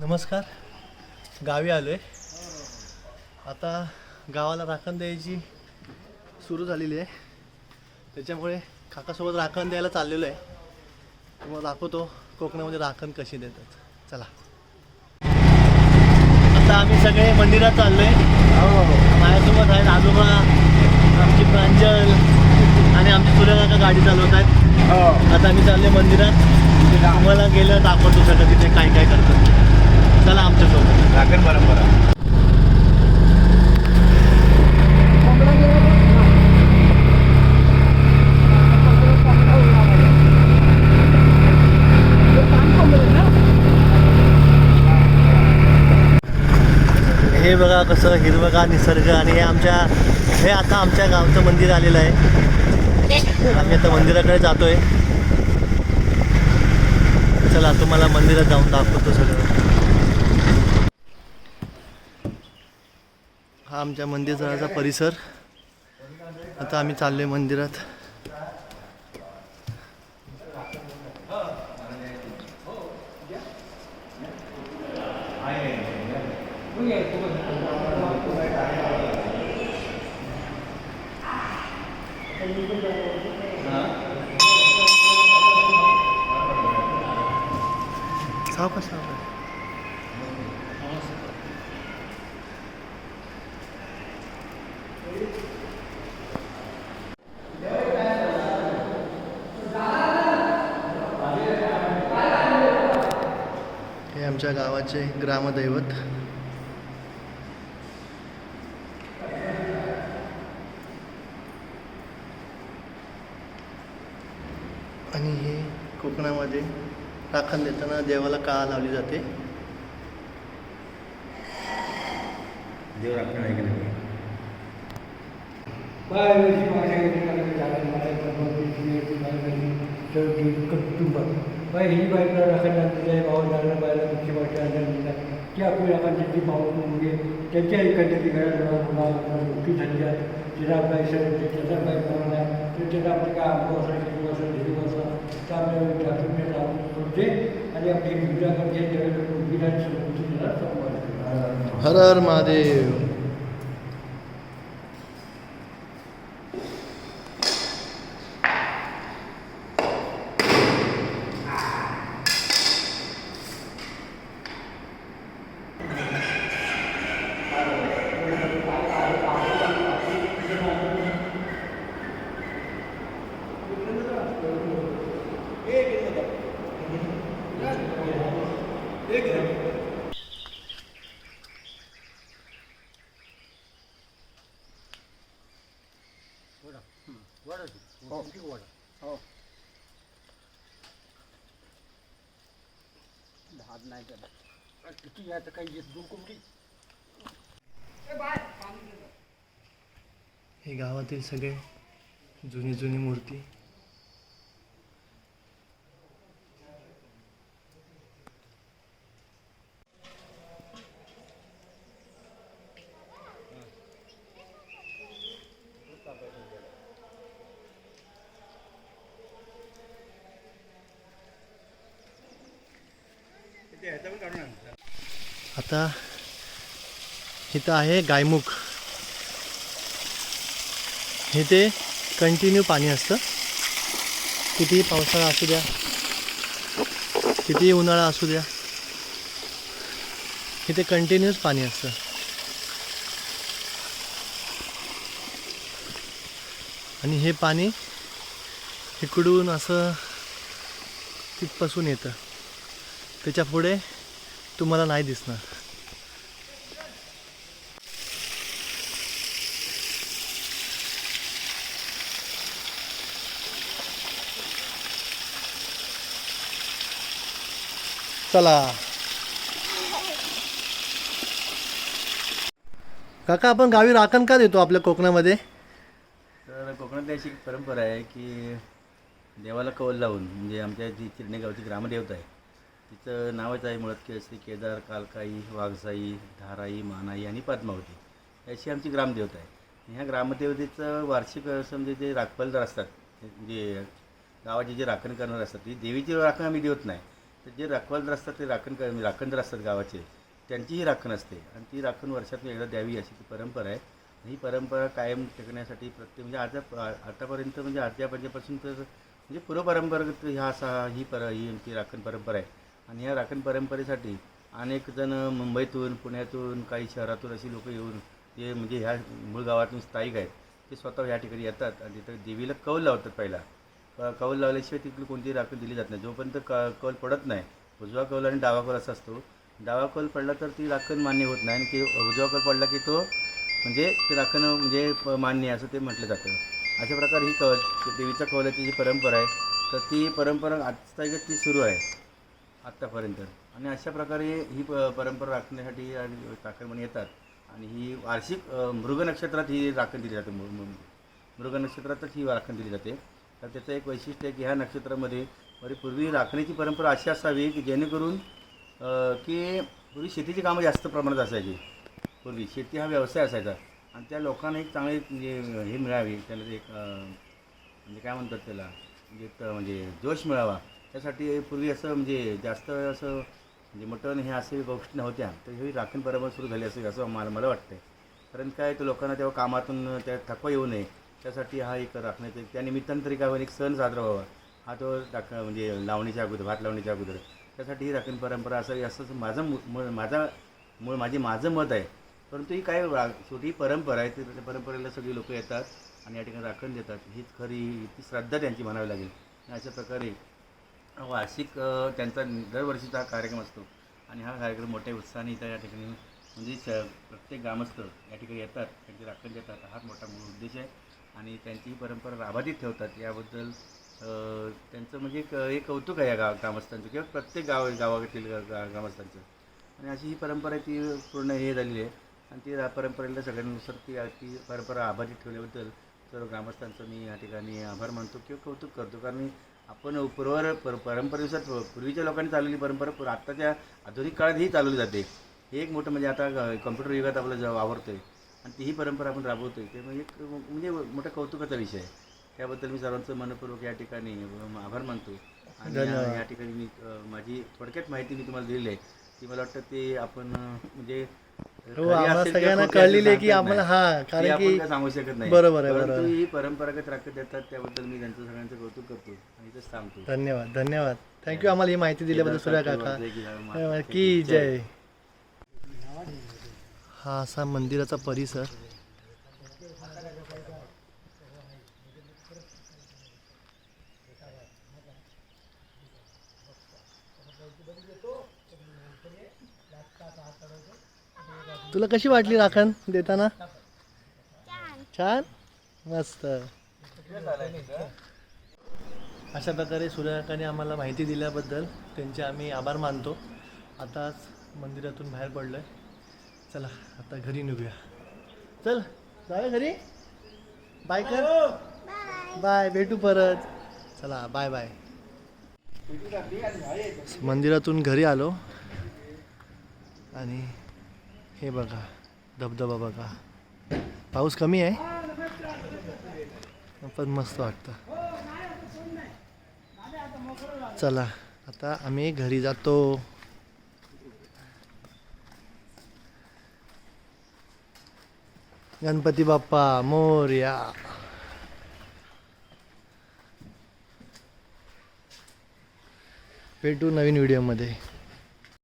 नमस्कार. गावी आलो आहे आता गावाला राखण द्यायची सुरू झालेली आहे. त्याच्यामुळे काकासोबत राखण द्यायला चाललेलो आहे. तुम्हाला दाखवतो कोकणामध्ये राखण कशी देतात. चला. आता आम्ही सगळे मंदिरात चाललो आहे माझ्यासोबत आहेत आजोबा आमची प्रांजल आणि आमचे सूर्यकाका गाडी चालवत आहेत आता आम्ही चालले मंदिरात. तुम्हाला गेलं दाखवतो सगळं तिथे काय काय करतात. चला आमच्यासोबत. राखण परंपरा. हे बघा कसं हिरवगार निसर्ग आणि हे आमच्या हे आता आमच्या गावचं मंदिर आलेलं आहे. आम्ही आता मंदिराकडे जातोय. चला तुम्हाला मंदिरात जाऊन दाखवतो सगळं. हा आमच्या मंदिराचा परिसर. आता आम्ही चाललोय मंदिरात. सावकाश सावकाश हे आमच्या गावाचे ग्रामदैवत. आणि हे कोकणामध्ये राखण देताना देवाला काळा लावली जाते. देव राखण आहे की नाही? बाई ही बायका राखण्यात भाऊ झाला बायला तुमची वाटत आनंद की आपली आपण जी भाऊ म्हणजे त्यांच्या एकंदरीत घरात मोठी झाली आहे जिरा बाई सर त्याचा बाई बनवला तर त्याचा आपलं काय अनुभव असं किती असं दीड वर्ष तर आपल्याला त्यातून मी राहून सोडते आणि आपली पूजा करते त्यावेळेला मुलगीला सुरुवातीला हर हर महादेव। किती आता काही दोन कोंबडी? हे गावातील सगळे जुनी जुनी मूर्ती आता इथं आहे गायमुख. इथे कंटिन्यू पाणी असतं. कितीही पावसाळा असू द्या कितीही उन्हाळा असू द्या इथे कंटिन्यूस पाणी असतं. आणि हे पाणी इकडून असं तिथपासून येतं. त्याच्या पुढे तुम्हाला नाही दिसणार. चला. काका आपण गावी राखण का देतो आपल्या कोकणामध्ये? तर कोकणातली अशी एक परंपरा आहे की देवाला कौल लावून म्हणजे आमच्या जी चिरणे गावची ग्रामदेवता आहे तिचं नावच आहे मुळात की केदार कालकाई वाघसाई धाराई मानाई आणि पद्मावती. अशी आमची ग्रामदेवता आहे. ह्या ग्रामदेवतेचं वार्षिक म्हणजे जे राखपालदार असतात जे गावाचे जे राखण करणारे असतात ती देवीची राखण आम्ही देत नाही. तर जे रखवालदार असतात ते राखण कर म्हणजे राखणदार असतात गावाचे त्यांचीही राखण असते. आणि ती राखण वर्षातून एकदा द्यावी अशी ती परंपरा आहे. ही परंपरा कायम टिकण्यासाठी प्रत्येक म्हणजे आता आतापर्यंत म्हणजे आजच्या पंजापासून तर म्हणजे पूर्वपरंपरागत ह्या असा ही पर ही आमची राखण परंपरा आहे. आणि या राखण परंपरेसाठी अनेक जण मुंबईतून पुण्यातून काही शहरातून अशी लोक येऊन ते म्हणजे ह्या मूळ गावातून स्थायिक आहेत. ते स्वतः ह्या ठिकाणी येतात आणि तिथं देवीला कौल लावतात पहिला. क- कौल लावल्याशिवाय तिथली कोणती राखण दिली जात नाही. जोपर्यंत क कौल पडत नाही उजवा कौल आणि डावा कौल असा असतो. डावा कौल पडला तर ती राखण मान्य होत नाही आणि ते उजवा कौल पडला की तो म्हणजे ते राखण म्हणजे प- मान्य आहे असं ते म्हटलं जातं. अशा प्रकारे ही कौल देवीच्या कौलाची जी परंपरा आहे तर ती परंपरा आजता ती सुरू आहे. आत्तापर्यंत. आणि अशा प्रकारे ही प परंपरा राखण्यासाठी आणि चाकरमणी येतात. आणि ही वार्षिक मृग नक्षत्रात ही राखण दिली जाते. मृग नक्षत्रातच ही राखण दिली जाते. तर त्याचं एक वैशिष्ट्य आहे की ह्या नक्षत्रामध्ये म्हणजे पूर्वी राखण्याची परंपरा अशी असावी की जेणेकरून की पूर्वी शेतीची कामं जास्त प्रमाणात असायची. पूर्वी शेती हा व्यवसाय असायचा. आणि त्या लोकांना एक चांगली म्हणजे हे मिळावी. त्याला ते एक म्हणजे काय म्हणतात त्याला? म्हणजे म्हणजे जोश मिळावा. त्यासाठी पूर्वी असं म्हणजे जास्त असं म्हणजे मटण हे असे गोष्टी नव्हत्या. तर ही राखण परंपरा सुरू झाली असेल असं मला मला वाटतं कारण काय तर लोकांना तेव्हा कामातून त्या थकवा येऊ नये. त्यासाठी हा एक राखण्याचा एक- त्या निमित्तानं तरी काय एक सण साजरा व्हावा. हा तो राख म्हणजे लावणीच्या अगोदर भात लावणीच्या अगोदर. त्यासाठी ही राखण परंपरा असावी असं माझं म- माझा मूळ माझी माझं मत आहे. परंतु ही काय रा- शेवटी परंपरा आहे ती परंपरेला सगळी लोक येतात आणि या ठिकाणी राखण देतात. हीच खरी ती श्रद्धा त्यांची म्हणावी लागेल. अशा प्रकारे हो, वार्षिक त्यांचा दरवर्षीचा हा कार्यक्रम असतो. आणि हा कार्यक्रम मोठ्या उत्साहाने इथं या ठिकाणी म्हणजे प्रत्येक ग्रामस्थ या ठिकाणी येतात त्यांची राखण देतात. हाच मोठा मूळ उद्देश आहे. आणि त्यांची ही परंपरा राबाधित ठेवतात. याबद्दल त्यांचं म्हणजे एक एक कौतुक आहे या गाव ग्रामस्थांचं किंवा प्रत्येक गाव गावातील ग्रामस्थांचं. आणि अशी ही परंपरा ती पूर्ण हे झालेली आहे. आणि ती रा- परंपरेला सगळ्यांनुसार ती ती परंपरा आभारी ठेवल्याबद्दल सर्व ग्रामस्थांचं मी या ठिकाणी आभार मानतो किंवा कौतुक करतो. कारण आपण पूर्वर पर परंपरेनुसार पूर्वीच्या लोकांनी चालवली परंपरा पूर आत्ताच्या आधुनिक काळात ही चालवली जाते. हे एक मोठं म्हणजे आता कम्प्युटर युगात आपलं जेव्हा वावरतो आहे आणि तीही परंपरा आपण राबवतो आहे ते म्हणजे एक म्हणजे मोठा कौतुकाचा विषय आहे. त्याबद्दल मी सर्वांचं मनपूर्वक या ठिकाणी आभार मानतो आणि या- ठिकाणी मी माझी थोडक्यात माहिती मी तुम्हाला दिलेली आहे. ती मला वाटतं ते आपण म्हणजे हो आम्हाला सगळ्यांना कळलेली आहे की सांगता आम्हाला. हा कारण की सांगू शकत नाही. बरोबर आहे, बरोबर. ही परंपरागत राखत देतात त्याबद्दल मी त्यांचं सगळ्यांचं कौतुक करतो आणि इथंच थांबतो धन्यवाद धन्यवाद. थँक्यू आम्हाला ही माहिती दिल्याबद्दल सूर्या काका. की की जय. हा असा मंदिराचा परिसर. तुला कशी वाटली राखण देताना? छान. मस्त. अशा प्रकारे सूर्यकाकाने आम्हाला माहिती दिल्याबद्दल त्यांचे आम्ही आभार मानतो. आताच मंदिरातून बाहेर पडलोय. चला आता घरी निघूया. चल जाऊया घरी. बाय कर. बाय भेटू परत. चला बाय बाय मंदिरातून घरी आलो. आणि हे बघा धबधबा बघा. पाऊस कमी आहे? पण मस्त वाटतं. चला आता आम्ही घरी जातो. गणपती बाप्पा मोर्या. भेटू नवीन व्हिडिओमध्ये